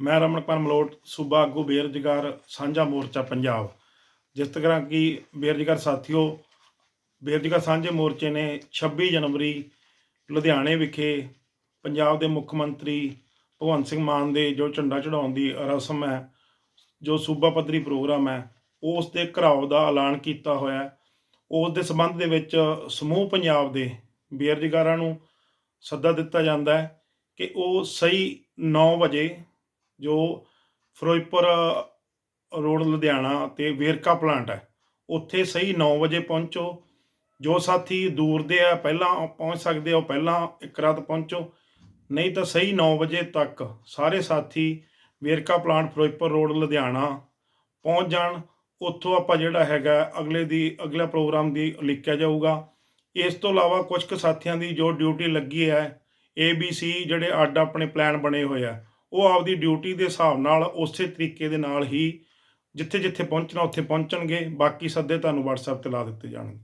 ਮੈਂ ਰਮਨਪਾਲ ਮਲੋਟ ਸੂਬਾ ਆਗੂ ਬੇਰੁਜ਼ਗਾਰ ਸਾਂਝਾ ਮੋਰਚਾ ਪੰਜਾਬ। ਜਿਸ ਤਰ੍ਹਾਂ ਕਿ ਬੇਰੁਜ਼ਗਾਰ ਸਾਥੀਓ, ਬੇਰੁਜ਼ਗਾਰ ਸਾਂਝੇ ਮੋਰਚੇ ਨੇ 26 ਜਨਵਰੀ ਲੁਧਿਆਣੇ ਵਿਖੇ ਪੰਜਾਬ ਦੇ ਮੁੱਖ ਮੰਤਰੀ ਭਗਵੰਤ ਸਿੰਘ ਮਾਨ ਦੇ ਜੋ ਝੰਡਾ ਚੜਾਉਣ ਦੀ ਰਸਮ ਹੈ, ਜੋ ਸੂਬਾ ਪੱਧਰੀ ਪ੍ਰੋਗਰਾਮ ਹੈ, ਉਸ ਦੇ ਘਰਾਓ ਦਾ ਐਲਾਨ ਕੀਤਾ ਹੋਇਆ ਹੈ। ਉਸ ਦੇ ਸੰਬੰਧ ਦੇ ਵਿੱਚ ਸਮੂਹ ਪੰਜਾਬ ਦੇ ਬੇਰੁਜ਼ਗਾਰਾਂ ਨੂੰ ਸੱਦਾ ਦਿੱਤਾ ਜਾਂਦਾ ਹੈ ਕਿ ਉਹ ਸਹੀ 9 ਵਜੇ ਜੋ ਫਿਰੋਜ਼ਪੁਰ ਰੋਡ ਲੁਧਿਆਣਾ ਤੇ ਵੇਰਕਾ ਪਲਾਂਟ ਹੈ, ਉੱਥੇ ਸਹੀ 9 ਵਜੇ ਪਹੁੰਚੋ। ਜੋ ਸਾਥੀ ਦੂਰ ਦੇ ਆ, ਪਹਿਲਾਂ ਪਹੁੰਚ ਸਕਦੇ ਆ ਉਹ ਪਹਿਲਾਂ ਇੱਕ ਰਾਤ ਪਹੁੰਚੋ। ਨਹੀਂ ਤਾਂ ਸਹੀ 9 ਵਜੇ ਤੱਕ ਸਾਰੇ ਸਾਥੀ ਵੇਰਕਾ ਪਲਾਂਟ ਫਿਰੋਜ਼ਪੁਰ ਰੋਡ ਲੁਧਿਆਣਾ ਪਹੁੰਚ ਜਾਣ। ਉੱਥੋਂ ਆਪਾਂ ਜਿਹੜਾ ਹੈਗਾ, ਅਗਲੇ ਦੀ, ਅਗਲਾ ਪ੍ਰੋਗਰਾਮ ਦੀ ਲਿਖਿਆ ਜਾਊਗਾ। ਇਸ ਤੋਂ ਇਲਾਵਾ ਕੁਝ ਕੁ ਸਾਥੀਆਂ ਦੀ ਜੋ ਡਿਊਟੀ ਲੱਗੀ ਹੈ ਏ ਬੀ ਸੀ ਜਿਹੜੇ ਅੱਡ ਆਪਣੇ ਪਲਾਨ ਬਣੇ ਹੋਏ ਆ ਉਹ ਆਪਦੀ ਡਿਊਟੀ ਦੇ ਹਿਸਾਬ ਨਾਲ ਉਸੇ ਤਰੀਕੇ ਦੇ ਨਾਲ ਹੀ ਜਿੱਥੇ ਜਿੱਥੇ ਪਹੁੰਚਣਾ, ਉੱਥੇ ਪਹੁੰਚਣਗੇ। ਬਾਕੀ ਸੱਦੇ ਤੁਹਾਨੂੰ WhatsApp ਤੇ ਲਾ ਦਿੱਤੇ ਜਾਣਗੇ।